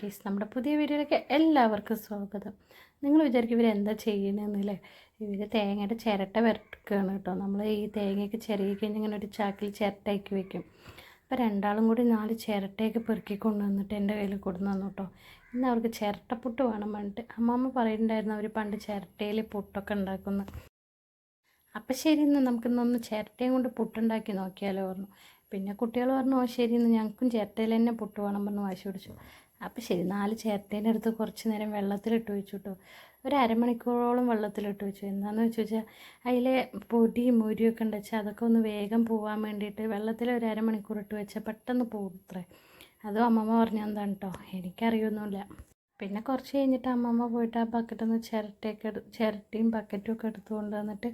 Case നമ്മുടെ പുതിയ വീഡിയോയിലേക്ക് എല്ലാവർക്കും സ്വാഗതം. നിങ്ങൾ വിചാരിക്കും ഇവരെന്താ ചെയ്യണമെന്നില്ലേ ഇവർ തേങ്ങയുടെ ചിരട്ട വരക്കുകയാണ് കേട്ടോ. നമ്മൾ ഈ തേങ്ങയൊക്കെ ചിരകി കഴിഞ്ഞ് ഇങ്ങനെ ഒരു ചാക്കിൽ ചിരട്ടയാക്കി വെക്കും. അപ്പോൾ രണ്ടാളും കൂടി നാല് ചിരട്ടയൊക്കെ പെറുക്കി കൊണ്ടുവന്നിട്ട് എന്റെ കയ്യിൽ കൊടുന്നു തന്നു കേട്ടോ. ഇന്ന് അവർക്ക് ചിരട്ടപ്പുട്ട് വേണം പറഞ്ഞിട്ട് അമ്മമ്മ പറയുന്നുണ്ടായിരുന്നു അവർ പണ്ട് ചിരട്ടയിൽ പുട്ടൊക്കെ ഉണ്ടാക്കുന്നു. അപ്പം ശരി ഇന്ന് നമുക്കിന്നൊന്ന് ചിരട്ടയും കൊണ്ട് പുട്ടുണ്ടാക്കി നോക്കിയാലോ പറഞ്ഞു. പിന്നെ കുട്ടികൾ പറഞ്ഞു ശരി ഇന്ന് ഞങ്ങൾക്കും ചിരട്ടയിൽ തന്നെ പുട്ട് വേണം പറഞ്ഞ് വാശി പിടിച്ചു. അപ്പം ശരി നാല് ചേട്ടേന്റെ അടുത്ത് കുറച്ച് നേരം വെള്ളത്തിലിട്ട് വെച്ചു കേട്ടോ ഒരു അരമണിക്കൂറോളം വെള്ളത്തിലിട്ട് വെച്ചു. എന്താണെന്ന് വെച്ച് വെച്ചാൽ അതിലെ പൊടിയും മുരിയൊക്കെ ഉണ്ട് വെച്ചാൽ അതൊക്കെ ഒന്ന് വേഗം പോകാൻ വേണ്ടിയിട്ട് വെള്ളത്തിൽ ഒരു അരമണിക്കൂർ ഇട്ട് വെച്ചാൽ പെട്ടെന്ന് പോകും ഇത്രേ. അതും അമ്മമ്മ പറഞ്ഞ എന്താണ് കേട്ടോ എനിക്കറിയൊന്നുമില്ല പിന്നെ കുറച്ച് കഴിഞ്ഞിട്ട് അമ്മമ്മ പോയിട്ട് ആ ബക്കറ്റിൽ നിന്ന് ചിരട്ടയൊക്കെ ചിരട്ടയും ബക്കറ്റും ഒക്കെ എടുത്തു കൊണ്ട് വന്നിട്ട്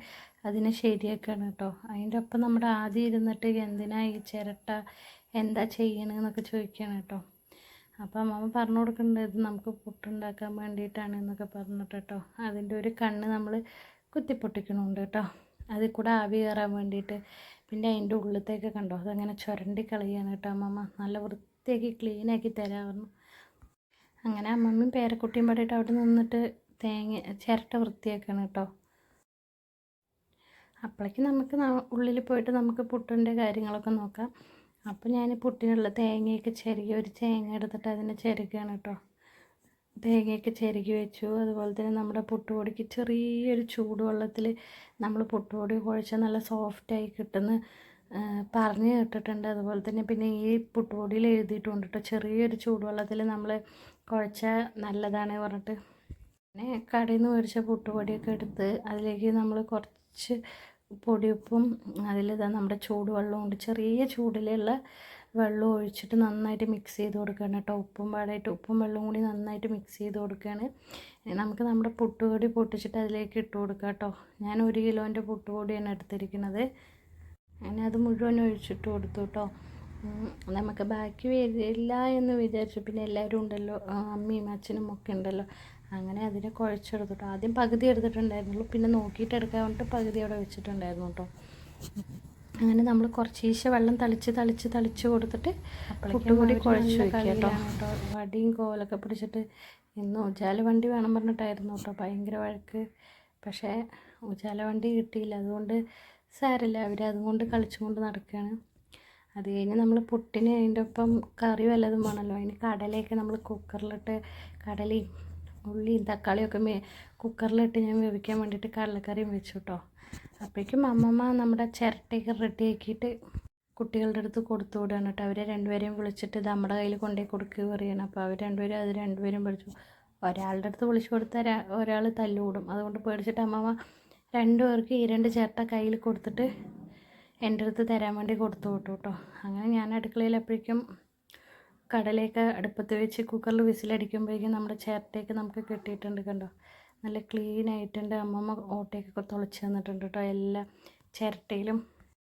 അതിനെ ശരിയാക്കുകയാണ് കേട്ടോ. അതിന്റെ ഒപ്പം നമ്മുടെ ആദ്യം ഇരുന്നിട്ട് എന്തിനാ ഈ ചിരട്ട? എന്താ ചെയ്യണമെന്നൊക്കെ ചോദിക്കുകയാണ് കേട്ടോ. അപ്പോൾ അമ്മ പറഞ്ഞു കൊടുക്കുന്നുണ്ട് ഇത് നമുക്ക് പുട്ടുണ്ടാക്കാൻ വേണ്ടിയിട്ടാണ് എന്നൊക്കെ പറഞ്ഞിട്ട് കേട്ടോ. അതിന്റെ ഒരു കണ്ണ് നമ്മൾ കുത്തിപ്പൊട്ടിക്കണുണ്ട് കേട്ടോ. അതിൽ കൂടെ ആവി കയറാൻ വേണ്ടിയിട്ട്. പിന്നെ അതിന്റെ ഉള്ളിലത്തേക്ക് കണ്ടോ അതങ്ങനെ ചുരണ്ടി കളയാണ് കേട്ടോ അമ്മമ്മ. നല്ല വൃത്തിയാക്കി ക്ലീനാക്കി തരാമായിരുന്നു അങ്ങനെ അമ്മമ്മയും പേരക്കുട്ടിയും പാടിയിട്ട് അവിടെ നിന്നിട്ട് തേങ്ങ ചിരട്ട വൃത്തിയാക്കണം കേട്ടോ. അപ്പോഴേക്കും നമുക്ക് ഉള്ളിൽ പോയിട്ട് നമുക്ക് പുട്ടിന്റെ കാര്യങ്ങളൊക്കെ നോക്കാം. അപ്പോൾ ഞാൻ പുട്ടിനുള്ള തേങ്ങയൊക്കെ ചിരകി ഒരു തേങ്ങ എടുത്തിട്ട് അതിനെ ചിരകുകയാണ് കേട്ടോ. തേങ്ങയൊക്കെ ചിരകി വെച്ചു. അതുപോലെ തന്നെ നമ്മുടെ പുട്ടുപൊടിക്ക് ചെറിയൊരു ചൂടുവെള്ളത്തിൽ നമ്മൾ പുട്ടുപൊടി കുഴച്ചാൽ നല്ല സോഫ്റ്റായി കിട്ടുന്ന പറഞ്ഞു കേട്ടിട്ടുണ്ട്. അതുപോലെ തന്നെ പിന്നെ ഈ പുട്ടുപൊടിയിൽ എഴുതിയിട്ടുണ്ട് കേട്ടോ. ചെറിയൊരു ചൂടുവെള്ളത്തിൽ നമ്മൾ കുഴച്ചാൽ നല്ലതാണ് പറഞ്ഞിട്ട്. പിന്നെ കടയിൽ നിന്ന് മേടിച്ച പുട്ടുപൊടിയൊക്കെ എടുത്ത് അതിലേക്ക് നമ്മൾ കുറച്ച് പൊടിയുപ്പും അതിൽ ഇതാ നമ്മുടെ ചൂടുവെള്ളം കൊണ്ട് ചെറിയ ചൂടിലുള്ള വെള്ളം ഒഴിച്ചിട്ട് നന്നായിട്ട് മിക്സ് ചെയ്ത് കൊടുക്കുകയാണ് കേട്ടോ. ഉപ്പും പാടായിട്ട് ഉപ്പും വെള്ളവും കൂടി നന്നായിട്ട് മിക്സ് ചെയ്ത് കൊടുക്കുകയാണ്. നമുക്ക് നമ്മുടെ പുട്ടുപൊടി പൊട്ടിച്ചിട്ട് അതിലേക്ക് ഇട്ട് കൊടുക്കാം കേട്ടോ. ഞാൻ ഒരു കിലോന്റെ പുട്ടുപൊടിയാണ് എടുത്തിരിക്കുന്നത്. അങ്ങനെ അത് മുഴുവൻ ഒഴിച്ചിട്ട് കൊടുത്തു കേട്ടോ. നമുക്ക് ബാക്കി വരില്ല എന്ന് വിചാരിച്ചു. പിന്നെ എല്ലാവരും ഉണ്ടല്ലോ അമ്മയും അച്ഛനും ഒക്കെ ഉണ്ടല്ലോ. അങ്ങനെ അതിനെ കുഴച്ചെടുത്തു കേട്ടോ ആദ്യം പകുതി എടുത്തിട്ടുണ്ടായിരുന്നുള്ളൂ. പിന്നെ നോക്കിയിട്ട് എടുക്കാൻ വേണ്ടിയിട്ട് പകുതി അവിടെ വെച്ചിട്ടുണ്ടായിരുന്നു കേട്ടോ. അങ്ങനെ നമ്മൾ കുറച്ചീശ വെള്ളം തളിച്ച് തളിച്ച് തളിച്ച് കൊടുത്തിട്ട് പുട്ടുകൂടി കുഴച്ച് കേട്ടോ. വടിയും കോലൊക്കെ പിടിച്ചിട്ട് ഇന്ന് ഉജാല വണ്ടി വേണം പറഞ്ഞിട്ടായിരുന്നു കേട്ടോ. ഭയങ്കര വഴക്ക്. പക്ഷേ ഉജാല വണ്ടി കിട്ടിയില്ല. അതുകൊണ്ട് സാരല്ല. അവർ അതുകൊണ്ട് കളിച്ചുകൊണ്ട് നടക്കുകയാണ്. അത് കഴിഞ്ഞ് നമ്മൾ പുട്ടിന് അതിന്റെ ഒപ്പം കറി വല്ലതും വേണമല്ലോ. അതിന് കടലയൊക്കെ നമ്മൾ കുക്കറിലിട്ട് കടലയും ഉള്ളിയും തക്കാളിയൊക്കെ മേ കുക്കറിലിട്ട് ഞാൻ വേവിക്കാൻ വേണ്ടിയിട്ട് കടലക്കറിയും വെച്ചു കേട്ടോ അപ്പോഴേക്കും അമ്മമ്മ നമ്മുടെ ചിരട്ടയൊക്കെ റെഡിയാക്കിയിട്ട് കുട്ടികളുടെ അടുത്ത് കൊടുത്തു വിടുകയാണ് കേട്ടോ. അവരെ രണ്ടുപേരെയും വിളിച്ചിട്ട് ഇത് നമ്മുടെ കയ്യിൽ കൊണ്ടുപോയി കൊടുക്കുക പറയണം. അപ്പോൾ അവർ രണ്ടുപേരും അത് രണ്ടുപേരും പഠിച്ചു. ഒരാളുടെ അടുത്ത് വിളിച്ചു കൊടുത്താൽ ഒരാൾ തല്ലുകൂടും അതുകൊണ്ട് പേടിച്ചിട്ട് അമ്മമ്മ രണ്ടു പേർക്ക് ഈ രണ്ട് ചിരട്ട കയ്യിൽ കൊടുത്തിട്ട് എന്റെ അടുത്ത് തരാൻ വേണ്ടി കൊടുത്തു വിട്ടു കേട്ടോ. അങ്ങനെ ഞാൻ അടുക്കളയിൽ എപ്പോഴേക്കും കടലയൊക്കെ അടുപ്പത്ത് വെച്ച് കുക്കറിൽ വിസിലടിക്കുമ്പോഴേക്കും നമ്മുടെ ചിരട്ടയൊക്കെ നമുക്ക് കിട്ടിയിട്ടുണ്ട് കണ്ടോ? നല്ല ക്ലീൻ ആയിട്ടുണ്ട്. അമ്മമ്മ ഓട്ടയൊക്കെ തുളച്ച് തന്നിട്ടുണ്ട് കേട്ടോ. എല്ലാ ചിരട്ടയിലും.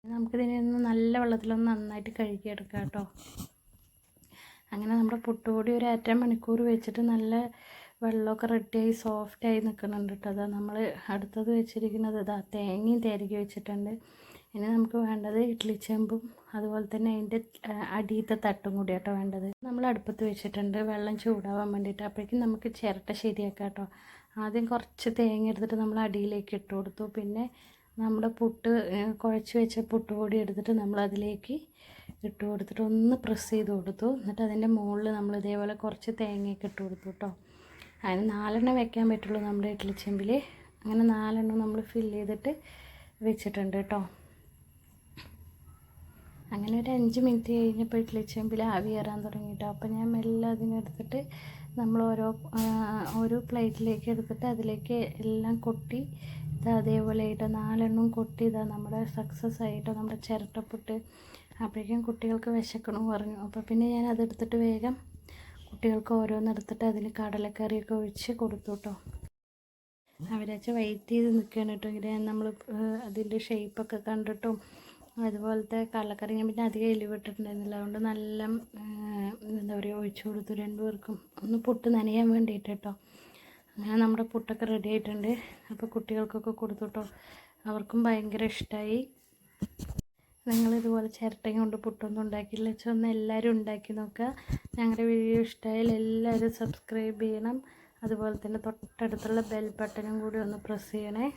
നമുക്കിതിനെ ഒന്ന് നല്ല വെള്ളത്തിലൊന്ന് നന്നായിട്ട് കഴുകിയെടുക്കാം കേട്ടോ. അങ്ങനെ നമ്മുടെ പുട്ടുപൊടി ഒരു അര മണിക്കൂർ വെച്ചിട്ട് നല്ല വെള്ളമൊക്കെ റെഡിയായി സോഫ്റ്റായി നിൽക്കുന്നുണ്ട് കേട്ടോ. അതാ നമ്മൾ അടുത്തത് വെച്ചിരിക്കുന്നത്. ഇതാ തേങ്ങയും തേരകി വെച്ചിട്ടുണ്ട്. ഇനി നമുക്ക് വേണ്ടത് ഇഡ്ഡലി ചെമ്പും അതുപോലെ തന്നെ അതിന്റെ അടിയത്തെ തട്ടും കൂടി കേട്ടോ വേണ്ടത്. നമ്മൾ അടുപ്പത്ത് വെച്ചിട്ടുണ്ട്. വെള്ളം ചൂടാവാൻ വേണ്ടിയിട്ട് അപ്പോഴേക്കും നമുക്ക് ചിരട്ട ശരിയാക്കാം കേട്ടോ. ആദ്യം കുറച്ച് തേങ്ങ എടുത്തിട്ട് നമ്മൾ അടിയിലേക്ക് ഇട്ട് കൊടുത്തു. പിന്നെ നമ്മുടെ പുട്ട് കുഴച്ച് വെച്ച പുട്ടുപൊടി എടുത്തിട്ട് നമ്മൾ അതിലേക്ക് ഇട്ട് കൊടുത്തിട്ട് ഒന്ന് പ്രസ് ചെയ്ത് കൊടുത്തു. എന്നിട്ട് അതിന്റെ മുകളിൽ നമ്മൾ ഇതേപോലെ കുറച്ച് തേങ്ങയൊക്കെ ഇട്ട് കൊടുത്തു കേട്ടോ. അതിന് നാലെണ്ണം വെക്കാൻ പറ്റുള്ളൂ നമ്മുടെ ഇഡ്ഡലി ചെമ്പിൽ. അങ്ങനെ നാലെണ്ണം നമ്മൾ ഫില്ല് ചെയ്തിട്ട് വെച്ചിട്ടുണ്ട് കേട്ടോ. അങ്ങനെ ഒരു അഞ്ച് മിനിറ്റ് കഴിഞ്ഞപ്പോൾ ഇഡ്ഡലി ചെമ്പിൽ ആവി കയറാൻ തുടങ്ങിയിട്ടോ അപ്പോൾ ഞാൻ മെല്ലെ അതിനെടുത്തിട്ട് നമ്മൾ ഓരോ ഓരോ പ്ലേറ്റിലേക്ക് എടുത്തിട്ട് അതിലേക്ക് എല്ലാം കൊട്ടി ഇത് അതേപോലെ ആയിട്ടോ നാലെണ്ണം കൊട്ടി ഇതാ നമ്മുടെ സക്സസ് ആയിട്ടോ നമ്മുടെ ചിരട്ടപ്പൊട്ട്. അപ്പോഴേക്കും കുട്ടികൾക്ക് വിശക്കണം പറഞ്ഞു. അപ്പോൾ പിന്നെ ഞാൻ അതെടുത്തിട്ട് വേഗം കുട്ടികൾക്ക് ഓരോന്നെടുത്തിട്ട് അതിന് കടലക്കറിയൊക്കെ ഒഴിച്ച് കൊടുത്തു കേട്ടോ. അവരച്ച വെയിറ്റ് ചെയ്ത് നിൽക്കുകയാണ് കേട്ടോ. ഇങ്ങനെ നമ്മൾ അതിന്റെ ഷേപ്പൊക്കെ കണ്ടിട്ടും അതുപോലത്തെ കടലക്കറി ഞാൻ പിന്നെ അധികം എലിവിട്ടിട്ടുണ്ടായിരുന്നില്ല അതുകൊണ്ട് നല്ല എന്താ പറയുക ഒഴിച്ചു കൊടുത്തു രണ്ടുപേർക്കും ഒന്ന് പുട്ട് നനയാൻ വേണ്ടിയിട്ട് കേട്ടോ അങ്ങനെ നമ്മുടെ പുട്ടൊക്കെ റെഡി ആയിട്ടുണ്ട്. അപ്പോൾ കുട്ടികൾക്കൊക്കെ കൊടുത്തു കേട്ടോ അവർക്കും ഭയങ്കര ഇഷ്ടമായി നിങ്ങളിതുപോലെ ചിരട്ടയും കൊണ്ട് പുട്ടൊന്നും ഉണ്ടാക്കിയില്ല വെച്ചാൽ ഒന്ന് എല്ലാവരും ഉണ്ടാക്കി നോക്കുക. ഞങ്ങളുടെ വീഡിയോ ഇഷ്ടമായാൽ എല്ലാവരും സബ്സ്ക്രൈബ് ചെയ്യണം. അതുപോലെ തന്നെ തൊട്ടടുത്തുള്ള ബെൽ ബട്ടണും കൂടി ഒന്ന് പ്രസ് ചെയ്യണേ.